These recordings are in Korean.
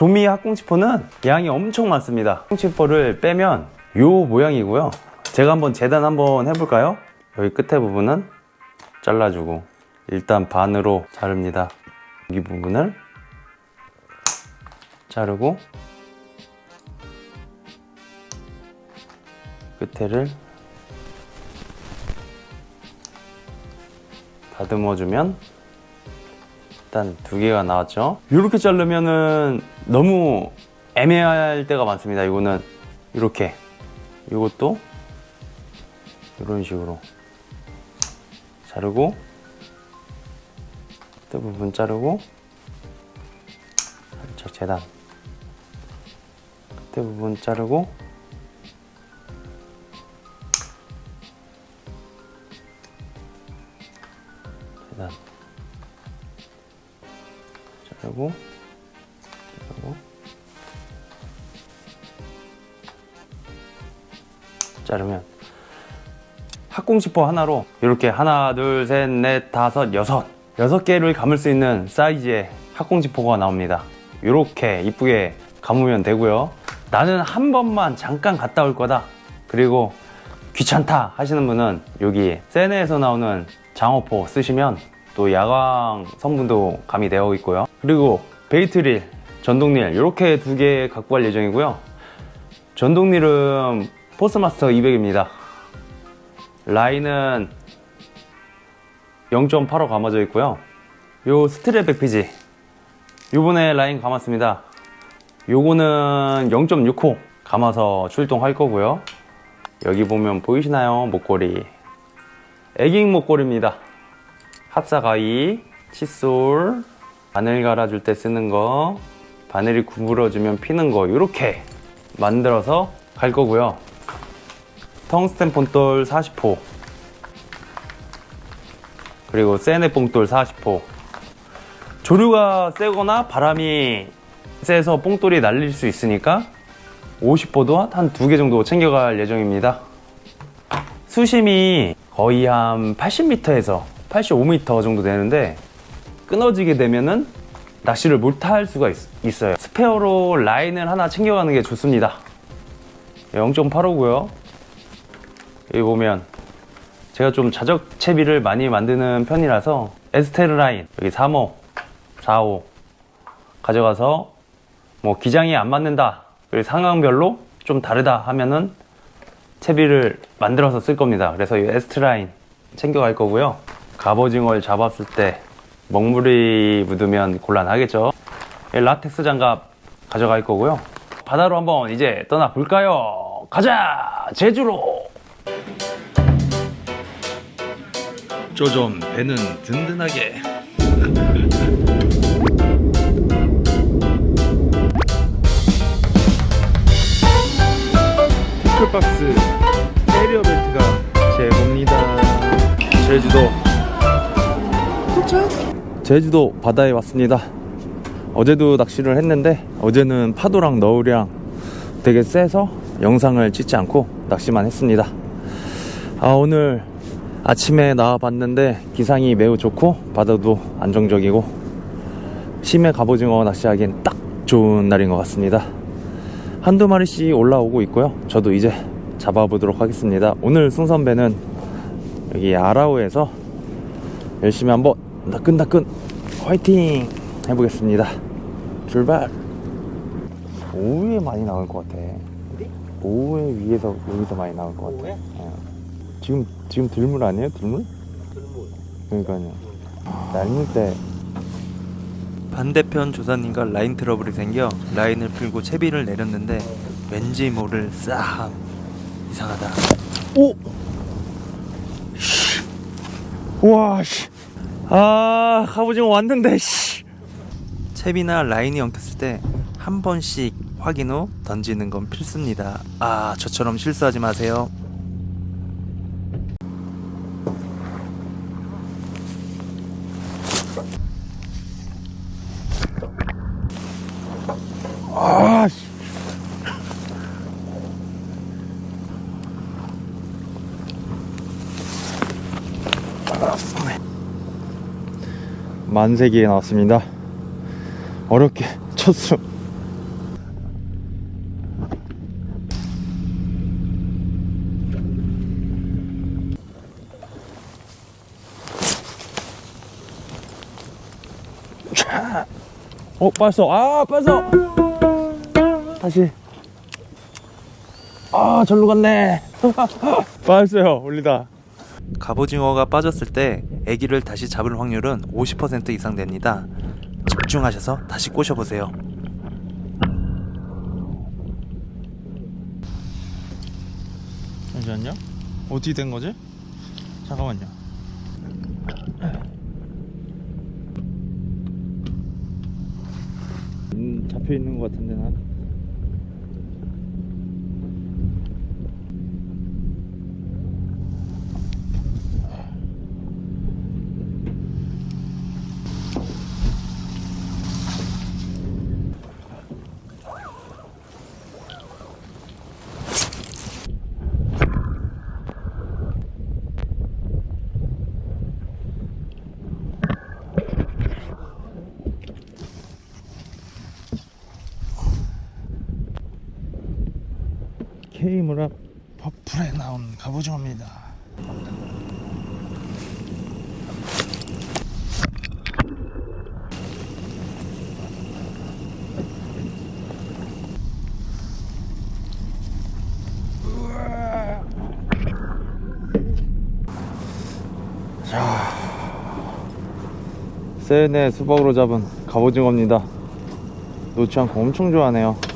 조미 학꽁치포는 양이 엄청 많습니다. 학꽁치포를 빼면 요 모양이고요. 제가 한번 재단 한번 해볼까요? 여기 끝에 부분은 잘라주고 일단 반으로 자릅니다. 여기 부분을 자르고 끝에를 다듬어주면 일단 두 개가 나왔죠. 이렇게 자르면은 너무 애매할 때가 많습니다. 이거는 이렇게 이것도 이런 식으로 자르고 끝 부분 자르고 살짝 재단 끝에 부분 자르고 재단 자르고 자르면 학공지퍼 하나로 이렇게 하나 둘 셋 넷 다섯 여섯 여섯 개를 감을 수 있는 사이즈의 학공지퍼가 나옵니다. 이렇게 이쁘게 감으면 되고요. 나는 한 번만 잠깐 갔다 올 거다. 그리고 귀찮다 하시는 분은 여기 세네에서 나오는 장어포 쓰시면 또 야광 성분도 가미되어 있고요. 그리고 베이트릴 전동릴 이렇게 두 개 갖고 갈 예정이고요. 전동릴은 포스마스터 200입니다 라인은 0.85 감아져 있고요. 요 스트랩 백피지 요번에 라인 감았습니다. 요거는 0.6호 감아서 출동할 거고요. 여기 보면 보이시나요? 목걸이. 애깅 목걸이입니다. 합사 가위, 칫솔, 바늘 갈아줄 때 쓰는 거, 바늘이 구부러지면 피는 거, 이렇게 만들어서 갈 거고요. 텅스텐 본돌 40호. 그리고 세네 뽕돌 40호. 조류가 세거나 바람이 세서 뽕돌이 날릴 수 있으니까 50호도 한 두 개 정도 챙겨갈 예정입니다. 수심이 거의 한 80m에서 85m 정도 되는데 끊어지게 되면은 낚시를 못할 수가 있, 있어요. 스페어로 라인을 하나 챙겨가는 게 좋습니다. 0.85고요 여기 보면 제가 좀 자적 채비를 많이 만드는 편이라서 에스테르 라인 여기 3호, 4호 가져가서 뭐 기장이 안 맞는다 그리고 상황별로 좀 다르다 하면은 채비를 만들어서 쓸 겁니다. 그래서 이 에스테 라인 챙겨갈 거고요. 갑오징어를 잡았을 때 먹물이 묻으면 곤란하겠죠. 이 라텍스 장갑 가져갈 거고요. 바다로 한번 이제 떠나 볼까요? 가자 제주로. 좀 배는 든든하게. 피클박스 캐리어 벨트가 제봅니다. 제주도 제주도 바다에 왔습니다 어제도 낚시를 했는데 어제는 파도랑 너울이랑 되게 세서 영상을 찍지 않고 낚시만 했습니다 아 오늘 아침에 나와 봤는데 기상이 매우 좋고 바다도 안정적이고 심해 갑오징어 낚시하기엔 딱 좋은 날인 것 같습니다. 한두 마리씩 올라오고 있고요. 저도 이제 잡아보도록 하겠습니다. 오늘 승선배는 여기 아라오에서 열심히 한번 따끈따끈 화이팅 해보겠습니다. 출발! 오후에 많이 나올 것 같아. 오후에 위에서 여기서 많이 나올 것 같아. 어. 지금 지금 들물 아니에요 들물? 그러니까요 날물 때 반대편 조사님과 라인 트러블이 생겨 라인을 풀고 채비를 내렸는데 왠지 모를 싸함 이상하다 오! 씨. 우와, 씨. 아, 갑오징어 왔는데, 씨. 채비나 라인이 엉켰을 때 한 번씩 확인 후 던지는 건 필수입니다 아 저처럼 실수하지 마세요 아, 씨. 만세기에 나왔습니다. 어렵게 쳤어. 어, 빠졌어. 아, 빠졌어. 다시. 아, 절로 갔네. 빠졌어요. 올리다. 갑오징어가 빠졌을 때 애기를 다시 잡을 확률은 50% 이상 됩니다. 집중하셔서 다시 꼬셔보세요. 잠시만요. 어떻게 된 거지? 잠깐만요. 음, 잡혀 있는 것 같은데 난. K무랍 버플에 나온 갑오징어입니다. 자, 세네 수박으로 잡은 갑오징어입니다. 놓지 않고 엄청 좋아하네요.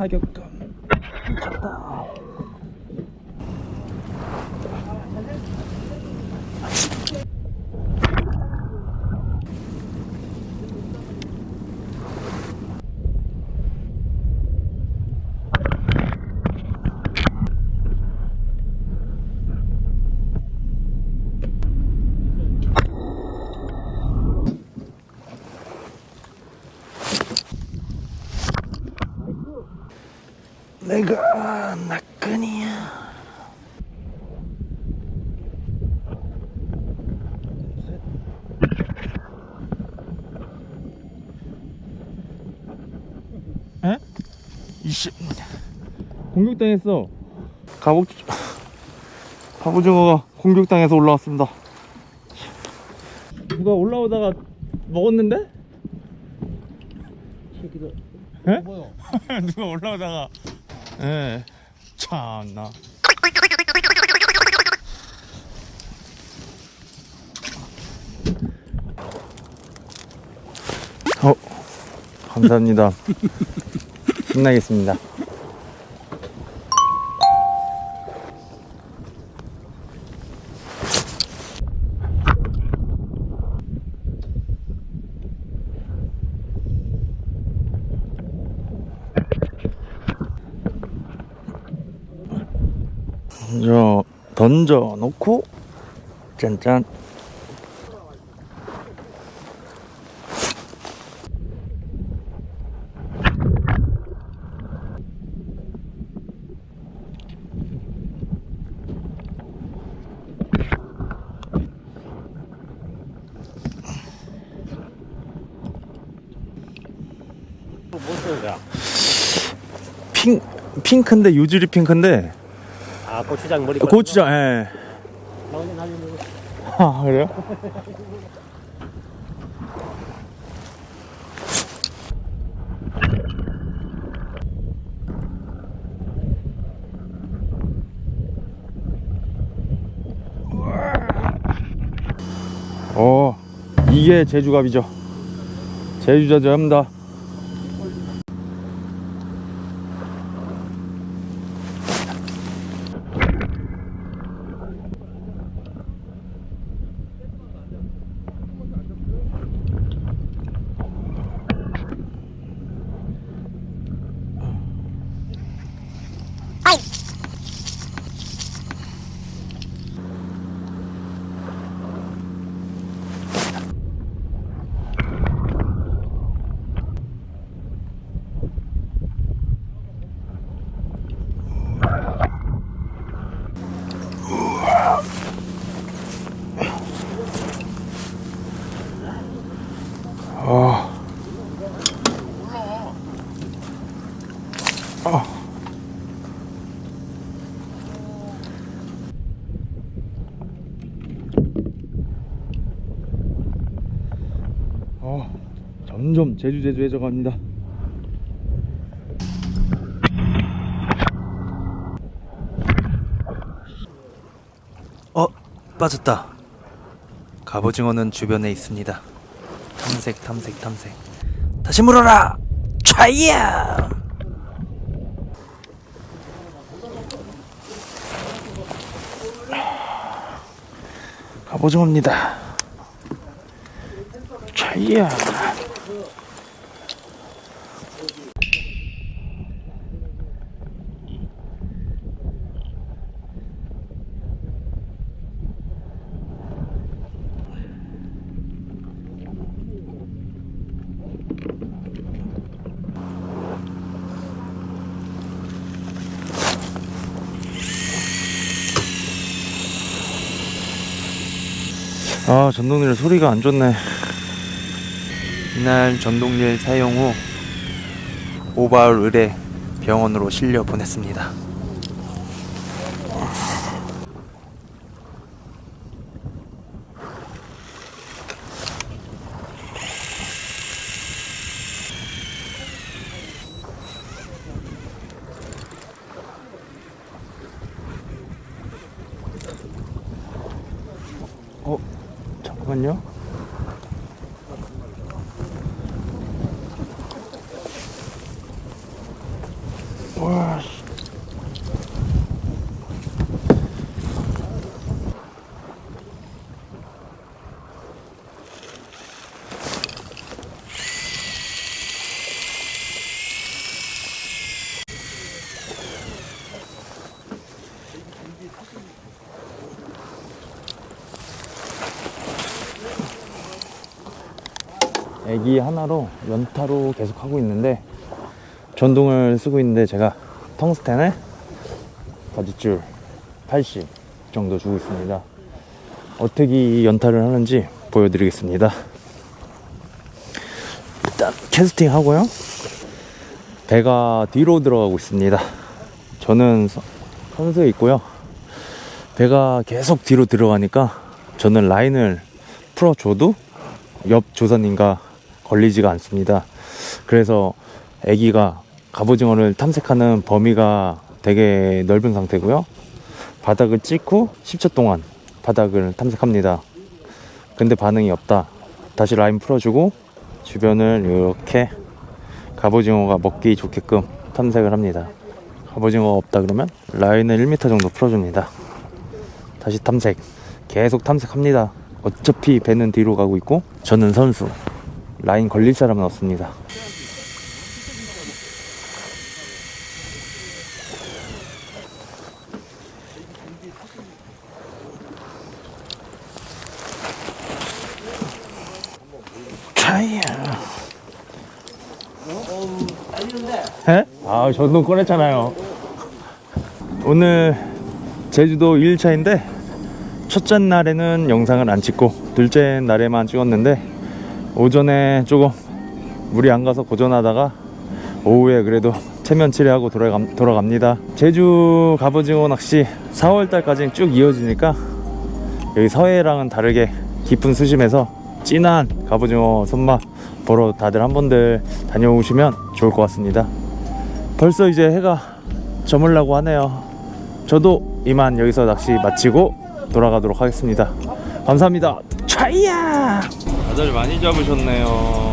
타격감 내가 낙근이야. 에? 이씨 공격당했어. 갑오 갑오징어가 공격당해서 올라왔습니다. 누가 올라오다가 먹었는데? 에? 누가 올라오다가 예. 참나. 어 감사합니다. 끝나겠습니다 던져 던져 놓고 짠짠. 핑 핑크인데 유주리 핑크인데 아 고추장 머리 고추장 예. 아 그래요? 어 이게 제주갑이죠 제주자주합니다 제주 제주해져 갑니다. 어, 빠졌다. 갑오징어는 주변에 있습니다. 탐색, 탐색, 탐색. 다시 물어라! 차이야! 갑오징어입니다. 차이야. 아, 전동릴 소리가 안 좋네. 이날 전동릴 사용 후 오바울 의뢰 병원으로 실려 보냈습니다. 어, 잠깐만요. 애기 하나로 연타로 계속 하고 있는데 전동을 쓰고 있는데 제가 텅스텐에 바디줄 80 정도 주고 있습니다. 어떻게 이 연타를 하는지 보여드리겠습니다. 일단 캐스팅 하고요. 배가 뒤로 들어가고 있습니다. 저는 서- 선수에 있고요. 배가 계속 뒤로 들어가니까 저는 라인을 풀어줘도 옆 조사님과 걸리지가 않습니다. 그래서 아기가 갑오징어를 탐색하는 범위가 되게 넓은 상태고요. 바닥을 찍고 10초 동안 바닥을 탐색합니다. 근데 반응이 없다. 다시 라인 풀어주고 주변을 이렇게 갑오징어가 먹기 좋게끔 탐색을 합니다. 갑오징어가 없다 그러면 라인을 1m 정도 풀어줍니다. 다시 탐색. 계속 탐색합니다. 어차피 배는 뒤로 가고 있고 저는 선수. 라인 걸릴 사람은 없습니다. 차이야. 에? 아, 전동 꺼냈잖아요. 오늘 제주도 1일차인데 첫째 날에는 영상을 안 찍고 둘째 날에만 찍었는데 오전에 조금 물이 안 가서 고전하다가 오후에 그래도 체면 치레하고 돌아갑, 돌아갑니다. 제주 갑오징어 낚시 4월달까지 쭉 이어지니까 여기 서해랑은 다르게 깊은 수심에서 진한 갑오징어 손맛 보러 다들 한 번들 다녀오시면 좋을 것 같습니다. 벌써 이제 해가 저물라고 하네요. 저도 이만 여기서 낚시 마치고 돌아가도록 하겠습니다. 감사합니다. 차이야! 다들 많이 잡으셨네요.